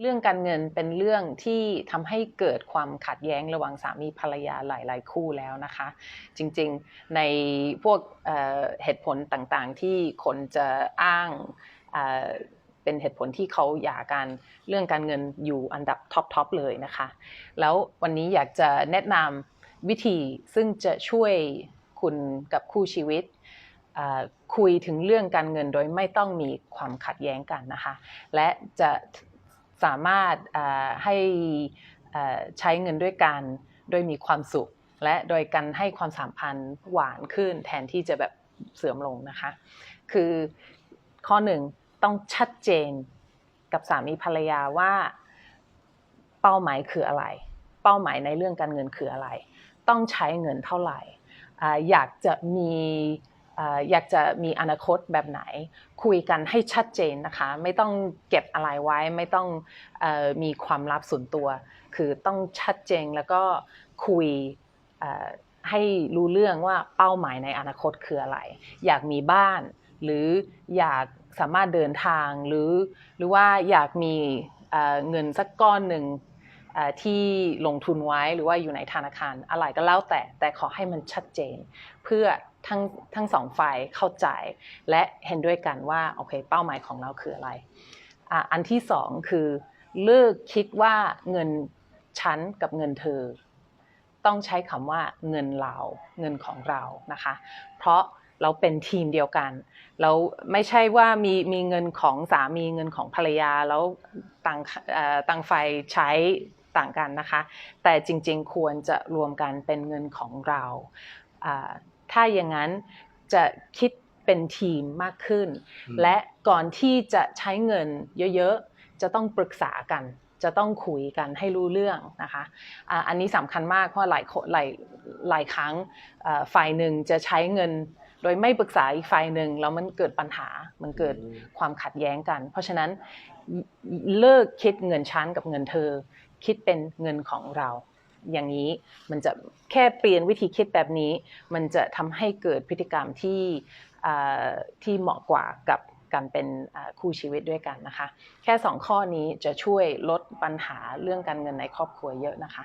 เรื่องการเงินเป็นเรื่องที่ทำให้เกิดความขัดแย้งระหว่างสามีภรรยาหลาย ๆ คู่แล้วนะคะ จริงๆในพวกเเหตุผลต่างๆ ที่คนจะอ้างเเป็นเหตุผลที่เขาหยากันเรื่องการเงินอยู่อันดับท็อป ๆ เลยนะคะ แล้ววันนี้อยากจะแนะนำวิธีซึ่งจะช่วยคุณกับคู่ชีวิตคุยถึงเรื่องการเงินโดยไม่ต้องมีความขัดแย้งกันนะคะ และจะ สามารถให้ใช้เงินด้วยกันโดยมีความสุข และโดยการให้ความสัมพันธ์หวานขึ้นแทนที่จะแบบเสื่อมลงนะคะ คือข้อหนึ่งต้องชัดเจนกับสามีภรรยาว่าเป้าหมายคืออะไร เป้าหมายในเรื่องการเงินคืออะไร ต้องใช้เงินเท่าไหร่ อยากจะมี อยากจะมีอนาคตแบบไหน คุยกันให้ชัดเจนนะคะ ไม่ต้องเก็บอะไรไว้ ไม่ต้องอมีความลับส่วนตัว คือต้องชัดเจนแล้วก็คุยให้รู้เรื่องว่าเป้าหมายในอนาคตคืออะไร อยากมีบ้าน หรืออยากสามารถเดินทางหรือหรือว่าอยากมีเเงินสักก้อนหนึ่งที่ลงทุนไว้หรือว่าอยู่ในธนาคารอะไรก็แล้วแต่แต่ขอให้มันชัดเจน เพื่อ ทั้งทั้งสองฝ่ายเข้าใจ และเห็นด้วยกันว่าโอเคเป้าหมายของเราคืออะไรออันที่สองคือเลิกคิดว่าเงินฉันกับเงินเธอ ต้องใช้คำว่าเงินเราเงินของเรานะคะ เพราะเราเป็นทีมเดียวกัน เราไม่ใช่ว่ามีมีเงินของสามีเงินของภรรยาแล้วต่างต่างฝ่ายใช้ต่างกันนะคะ แต่จริงๆควรจะรวมกันเป็นเงินของเรา ถ้าอย่างนั้นจะคิดเป็นทีมมากขึ้นอืมและก่อนที่จะใช้เงินเยอะๆ จะต้องปรึกษากัน จะต้องคุยกันให้รู้เรื่องนะคะอ่าอันนี้สำคัญมากเพราะหลายคนหลายหลายครั้งเอ่อฝ่ายหนึ่งจะใช้เงินโดยไม่ปรึกษาอีกฝ่ายหนึ่งแล้วมันเกิดปัญหา มันเกิดอืมความขัดแย้งกัน เพราะฉะนั้นเลิกคิดเงินชั้นกับเงินเธอ คิดเป็นเงินของเรา อย่างนี้ มันจะแค่เปลี่ยนวิธีคิดแบบนี้ มันจะทำให้เกิดพฤติกรรมที่ที่เหมาะกว่ากับการเป็นคู่ชีวิตด้วยกันนะคะ แค่สองข้อนี้จะช่วยลดปัญหาเรื่องการเงินในครอบครัวเยอะนะคะ